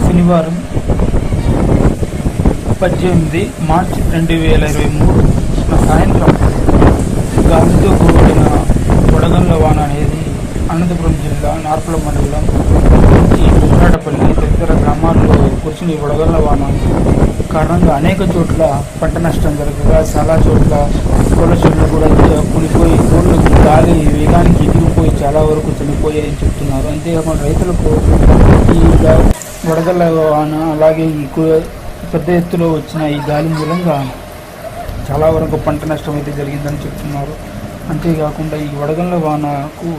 శనివారం పద్దెనిమిది మార్చి రెండు వేల ఇరవై మూడు సాయంత్రం గాలితో కూడిన వడగండ్ల వాన అనేది అనంతపురం జిల్లా నార్పల మండలం ఈ బుక్కరాటపల్లి తదితర గ్రామాల్లో కురిసిన ఈ వడగండ్ల వాన కారణంగా అనేక చోట్ల పంట నష్టం జరగగా చాలా చోట్ల కోళ్ళ చెట్లు కూడా కూలిపోయి కోళ్ళు గాలి వేగానికి ఎగిరిపోయి చాలా వరకు చనిపోయాయని చెప్తున్నారు. అంతేకాకుండా రైతులకు ఈ గా- వడగళ్ళ వాన అలాగే ఈ పెద్ద ఎత్తులో వచ్చిన ఈ గాలి మూలంగా చాలా వరకు పంట నష్టం అయితే జరిగిందని చెప్తున్నారు. అంతేకాకుండా ఈ వడగళ్ళ వానకు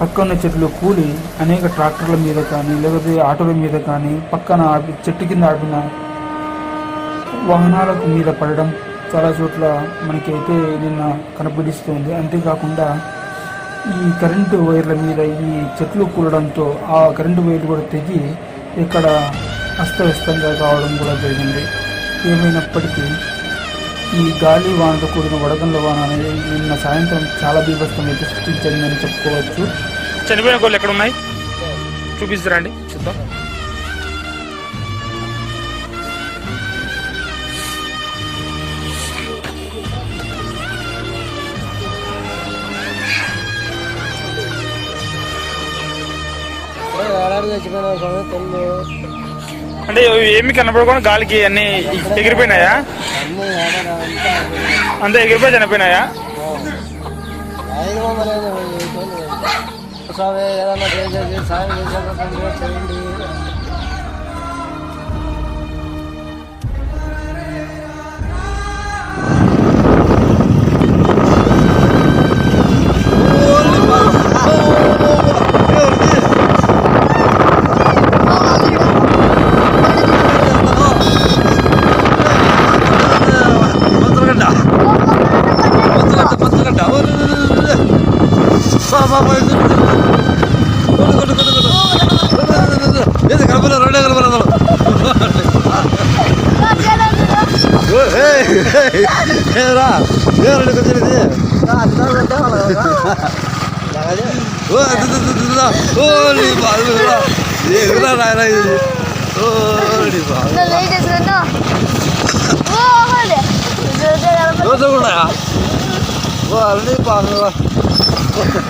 పక్కన చెట్లు కూలి అనేక ట్రాక్టర్ల మీద కానీ లేకపోతే ఆటోల మీద కానీ పక్కన చెట్టు కింద ఆపిన వాహనాలకు మీద పడడం చాలా చోట్ల మనకైతే నిన్న కనబడిస్తుంది. అంతేకాకుండా ఈ కరెంటు వైర్ల మీద ఈ చెట్లు కూలడంతో ఆ కరెంటు వైర్లు కూడా తెగి ఇక్కడ అస్తవ్యస్తంగా కావడం కూడా జరిగింది. ఏమైనప్పటికీ ఈ గాలి వానతో కూడిన వడగండ్ల వాన అనేది నిన్న సాయంత్రం చాలా బీభత్సం అయితే సృష్టించిందని చెప్పుకోవచ్చు. చనిపోయిన కోళ్ళు ఎక్కడ ఉన్నాయి చూపిస్తారా అండి? చూద్దాం. చచ్చిపోయినా స్వామి అంటే ఏమి కనపడకుండా గాలికి అన్ని ఎగిరిపోయినాయా? అన్నీ ఏమైనా అంతా ఎగిరిపోయి చనిపోయినాయా? ఐదు స్వామి సాయం చేసేటప్పుడు చేయండి.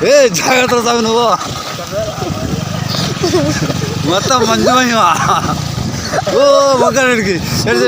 ఏ జాగ్రత్త స్వామి నువ్వు మొత్తం మంచి మహిమా ఓ మొక్కడికి ఎడితే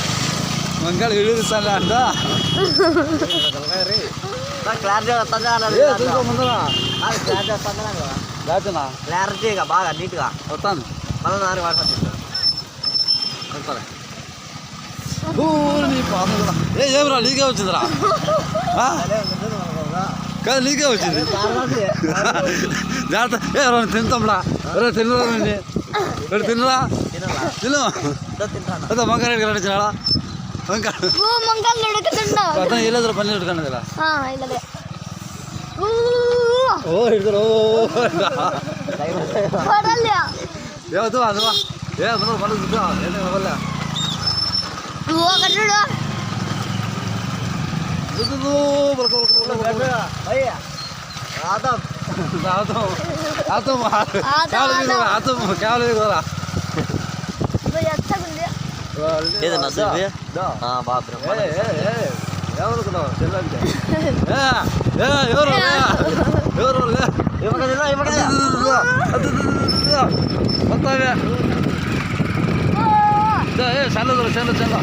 వీడియో తీస్తాను అంట క్లారిటీ వస్తుందా క్లారిటీ వస్తుందా దాచనా క్లారిటీగా బాగా నీట్గా వస్తాను మళ్ళీ నాలుగు వాడుతుంది వస్తాను నీ పాపం కూడా. ఏ ఏమిరా నీకే వచ్చిందిరా? కాదు నీకే వచ్చింది జాగ్రత్త ఏ ఎవరైనా తింటాంరా ఎవరైనా తినరా రండి ఎవరు తినరా తిను అదే గారు వచ్చినాడా ఓ మంగళ ఉడుకుతుండో అతను ఏలేదురా పని పెట్టుకోండి కదా ఆ ఇలాగే ఊ, ఓ ఇద్దరు పడలే ఏవద్దు అందువా ఏ అందులో పనులు చూద్దా ఏంటంటే వల్ల ఓ కట్టుడు ఎచ్చగుంది ఏదన్నా చూపి బాత్రూమ్ ఎవరుకున్నావు చెల్లంటే ఎవరు ఎవరు ఇవ్వకదా ఇవ్వకదా వస్తావే ఏ చల్లదు చల్ల ಚಲೋ ಚಲೋ ಚಲೋ ಚಲೋ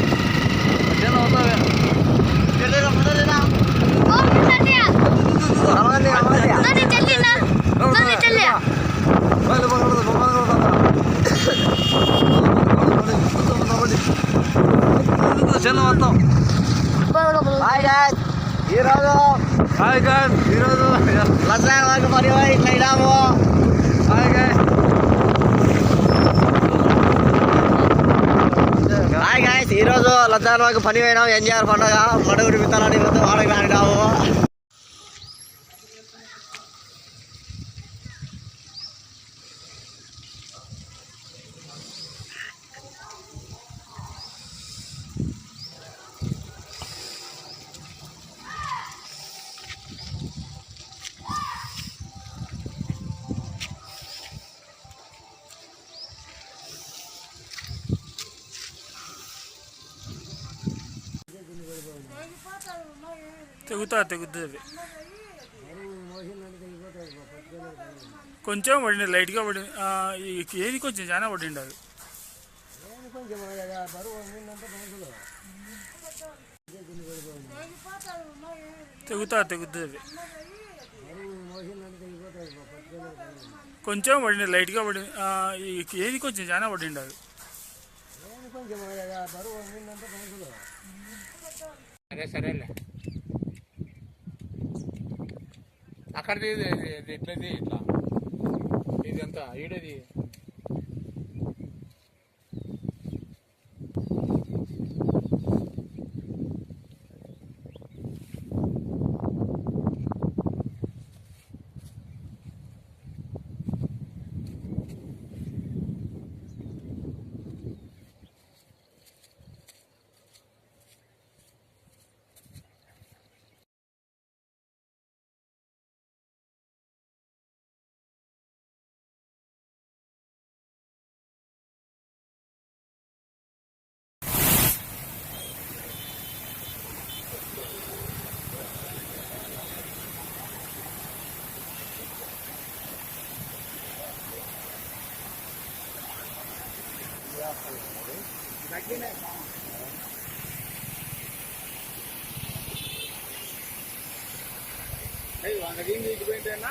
వెళ్తాం హాయ్ గాయస్ ఈరోజు హాయ్ గాయస్ ఈరోజు లసాయన వరకు మరి ఇట్లా ఇడాము హాయ్ గాయస్ హాయ్ గాయస్ ఈరోజు లసాయన వరకు పని పోయినాం ఎన్జిఆర్ పండుగ మడుగుడి విత్తనాలు వాడకి రాడినాము తెగుతా తెగుతుంది. కొంచెం పడింది లైట్గా పడింది ఏది కొంచెం చాలా పడింది అది. తెగుతా తెగుతుంది. కొంచెం పడింది లైట్గా పడింది ఏది కొంచెం చాలా పడింది అది. సరే సరేలే. అక్కడిది ఇది- ఎట్లది ఇట్లా? ఇది ఎంత ఈడది? వంద దీనికి ఇటు పోయింటేనా?